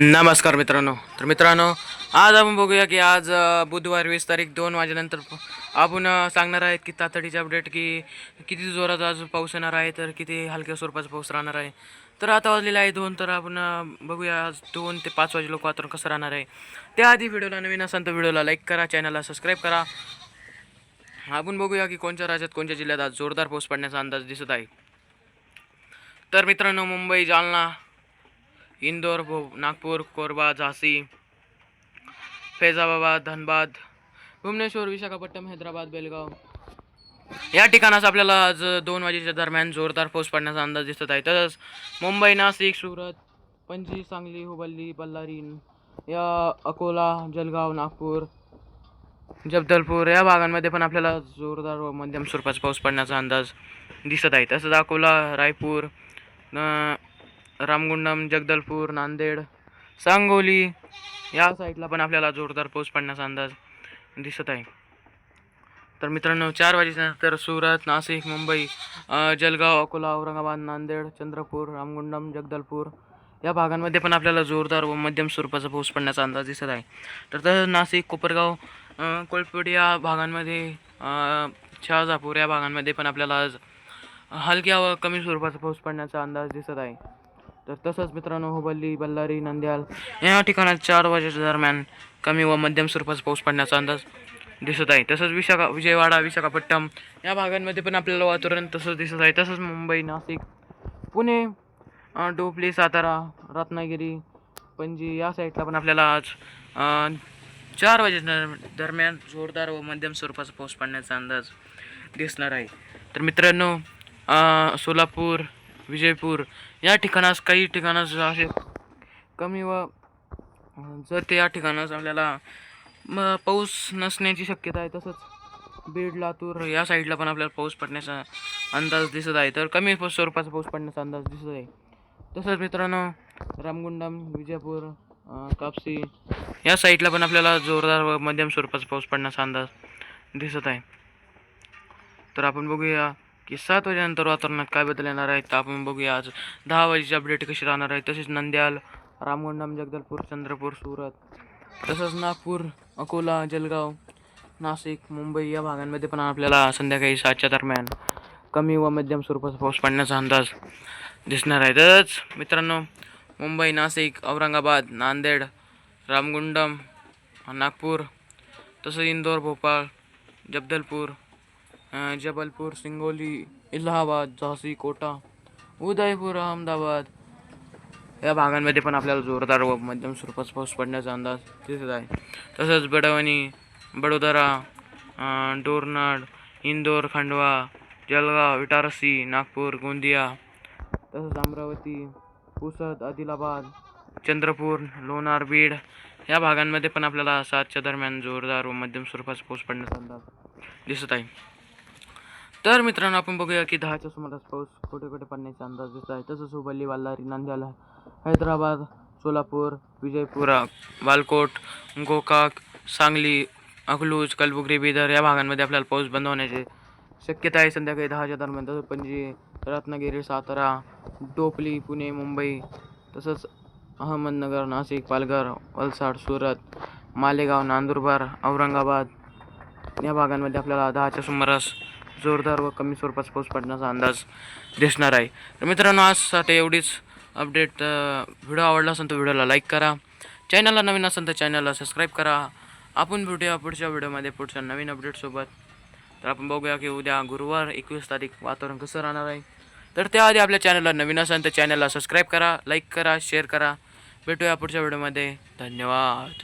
नमस्कार मित्रांनो. तर मित्रांनो आज आपण बघूया की आज बुधवार वीस तारीख दोन वाजेनंतर आपण सांगणार आहेत की तातडीचे अपडेट की किती जोरात आज पाऊस येणार आहे तर किती हलक्या स्वरूपाचा पाऊस राहणार आहे. तर आता वाजलेला आहे दोन तर आपण बघूया आज दोन ते पाच वाजे लोक वातावरण कसं राहणार आहे. त्याआधी व्हिडिओला नवीन असेल तर व्हिडिओला लाईक करा चॅनलला सबस्क्राईब करा. आपण बघूया की कोणत्या राज्यात कोणत्या जिल्ह्यात आज जोरदार पाऊस पडण्याचा अंदाज दिसत आहे. तर मित्रांनो मुंबई जालना इंदोर भो- नागपूर कोरबा झांसी फैजाबाद धनबाद भुवनेश्वर विशाखापट्टणम हैदराबाद बेलगाव. या ठिकाणास आपल्याला आज दोन वाजेच्या दरम्यान जोरदार पाऊस पडण्याचा अंदाज दिसत आहे. तसंच मुंबई नाशिक सुरत पणजी सांगली हुबल्ली बल्लारी या अकोला जलगाव नागपूर जगदलपूर या भागांमध्ये पण आपल्याला जोरदार व मध्यम स्वरूपाचा पाऊस पडण्याचा अंदाज दिसत आहे. तसंच अकोला रायपूर रामगुंडम जगदलपूर नांदेड सांगोली या साईडला पण आपल्याला जोरदार पाऊस पडण्याचा अंदाज दिसत आहे. तर मित्रांनो चार वाजेच्यानंतर सुरत नाशिक मुंबई जलगाव अकोला औरंगाबाद नांदेड चंद्रपूर रामगुंडम जगदलपूर या भागांमध्ये पण आपल्याला जोरदार व मध्यम स्वरूपाचा पाऊस पडण्याचा अंदाज दिसत आहे. तर तसंच नाशिक कोपरगाव कोळपेड या भागांमध्ये अं, शहाजापूर या भागांमध्ये पण आपल्याला आज हलक्या व कमी स्वरूपाचा पाऊस पडण्याचा अंदाज दिसत आहे. तर तसंच मित्रांनो हुबल्ली बल्लारी नंद्याल या ठिकाणात चार वाजेच्या दरम्यान कमी व मध्यम स्वरूपाचा पाऊस पडण्याचा अंदाज दिसत आहे. तसंच विशाखा विजयवाडा विशाखापट्टणम या भागांमध्ये पण आपल्याला वातावरण तसंच दिसत आहे. तसंच मुंबई नाशिक पुणे डोपली सातारा रत्नागिरी पणजी या साईडला पण आपल्याला आज चार वाजेच्या दरम्यान जोरदार व मध्यम स्वरूपाचा पाऊस पडण्याचा अंदाज दिसणार आहे. तर मित्रांनो सोलापूर विजयपूर या ठिकाणास काही ठिकाणास असे कमी व जर ते या ठिकाणास आपल्याला म पाऊस नसण्याची शक्यता आहे. तसंच बीड लातूर या साईडला पण आपल्याला पाऊस पडण्याचा अंदाज दिसत आहे. तर कमी स्वरूपाचा पाऊस पडण्याचा अंदाज दिसत आहे. तसंच मित्रांनो रामगुंडम विजयपूर कापसी या साईडला पण आपल्याला जोरदार व मध्यम स्वरूपाचा पाऊस पडण्याचा अंदाज दिसत आहे. तर आपण बघूया की सात वाजेनंतर वातावरणात काय बदल येणार आहेत तर आपण बघूया आज. दहा वाजेची अपडेट कशी राहणार आहे तसेच नंद्याल रामगुंडम जगदलपूर चंद्रपूर सुरत. तसंच नागपूर अकोला जलगाव नाशिक मुंबई या भागांमध्ये पण आपल्याला संध्याकाळी सातच्या दरम्यान कमी व मध्यम स्वरूपाचा पाऊस पडण्याचा अंदाज दिसणार आहे. तसंच मित्रांनो मुंबई नाशिक औरंगाबाद नांदेड रामगुंडम नागपूर तसंच इंदोर भोपाळ जगदलपूर जबलपूर सिंगोली इलाहाबाद झाशी कोटा उदयपूर अहमदाबाद. या भागांमध्ये पण आपल्याला जोरदार व मध्यम स्वरूपात पाऊस पडण्याचा अंदाज दिसत आहे. तसंच बडवणी बडोदरा डोरनाड इंदोर खंडवा जळगाव इटारसी नागपूर गोंदिया तसंच अमरावती पुसद आदिलाबाद चंद्रपूर लोणार बीड या भागांमध्ये पण आपल्याला सातच्या दरम्यान जोरदार व मध्यम स्वरूपाचा पाऊस पडण्याचा अंदाज दिसत आहे. तर मित्रांनो आपण बघूया की दहाच्या सुमारास पाऊस कुठे कुठे पडण्याचा अंदाज दिसत आहे. तसंच हुबल्ली बल्लारी नांद्याला हैदराबाद सोलापूर विजयपुरा बालकोट गोकाक सांगली अकलूज कलबुगरी बिदर या भागांमध्ये आपल्याला पाऊस बंद होण्याची शक्यता आहे. संध्याकाळी दहाच्या दरम्यान तसंच पणजी रत्नागिरी सातारा टोपली पुणे मुंबई तसंच अहमदनगर नाशिक पालघर वलसाड सुरत मालेगाव नांदुरबार औरंगाबाद या भागांमध्ये आपल्याला दहाच्या सुमारास जोरदार व कमी स्वरूपाचा पाऊस पडण्याचा अंदाज दिसणार आहे. तर मित्रांनो आजसाठी एवढीच अपडेट व्हिडिओ आवडला असेल तर व्हिडिओला लाईक करा. चॅनलला नवीन असेल तर चॅनलला सबस्क्राईब करा. आपण भेटूया पुढच्या व्हिडिओमध्ये पुढच्या नवीन अपडेटसोबत तर आपण बघूया की उद्या गुरुवार एकवीस तारीख वातावरण कसं राहणार आहे. तर त्याआधी आपल्या चॅनलला नवीन असेल तर चॅनलला सबस्क्राईब करा लाईक करा शेअर करा. भेटूया पुढच्या व्हिडिओमध्ये धन्यवाद.